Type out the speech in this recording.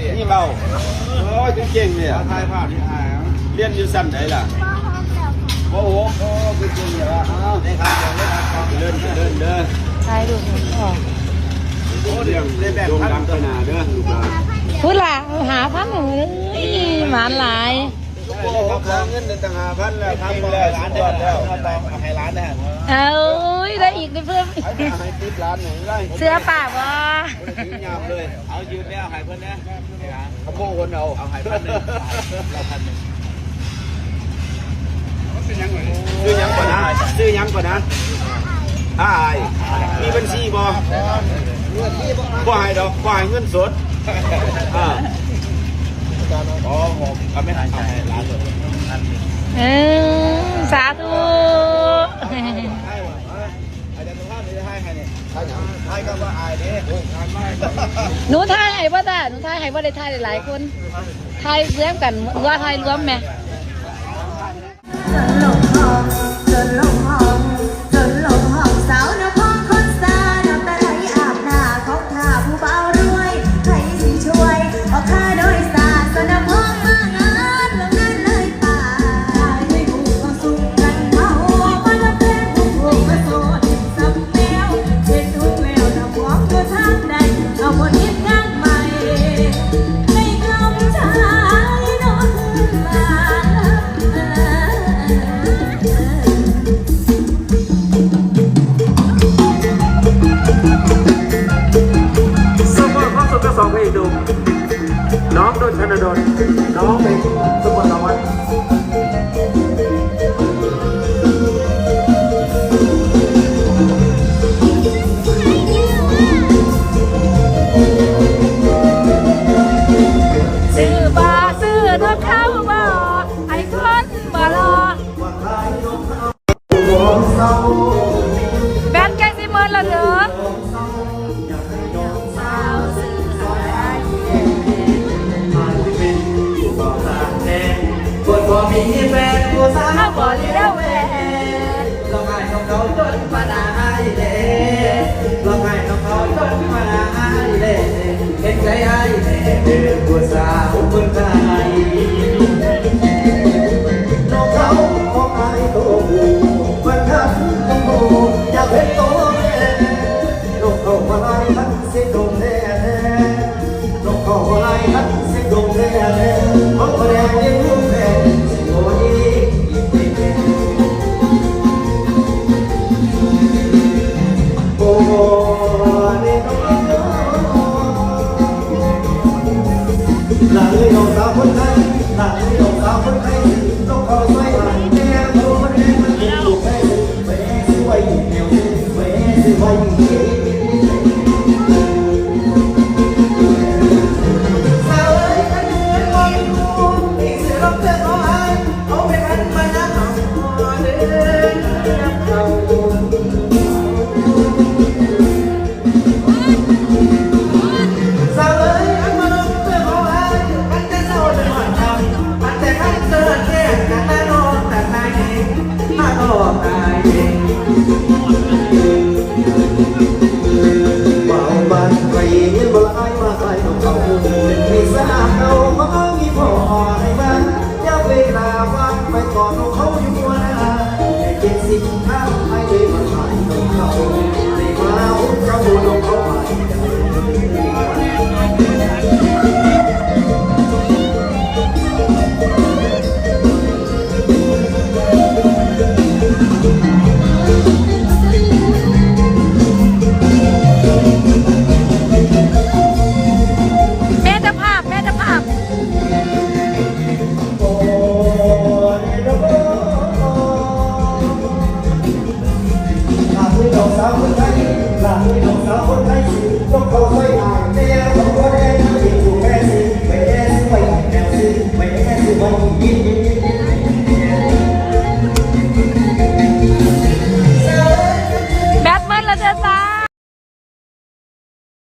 นี่เบาโอ้ยเก่งเนี่ยถ่ายภาพที่ถ่ายเรียนอยู่สั้นไหนล่ะโอ้โหโอ้คือจริงเหรออ้าได้ครับเดินเดินเดินใช่ดูออกโอ้เดี๋ยวได้แบบพันตัวหนาเด้อลูกหลานพูดละหาพันหนึ่งหมานหลาย เรับเงินในต่างหาพันแล้วทำแล้วร้านได้แล้วให้ร้านได้เอ้ยได้อีกได้เพิ่มให้ติดร้านหนึ่งได้เสื้อป่าวายามเลยเอายืมแล้วหายเพิ่นนะขโมยคนเอาเอาหายเพิ่นเลยเราพันหนึ่งซื้อยังก่อนนะซื้อยังก่อนนะอายมีบัญชีบอบ่ให้ดอกควายเงินสดอ่าอ๋อผมก็ไม่หายใจร้านเล สาธุหนูทายให้บ่ได้หนูทายให้บ่ได้ทายหลายคนทายเสียมกันว่าทายรวมไหม สองเพลงดูน้องดนชนดลน้องเป็นสมรวัตร แม่เดินบัวสาวคน fighting here.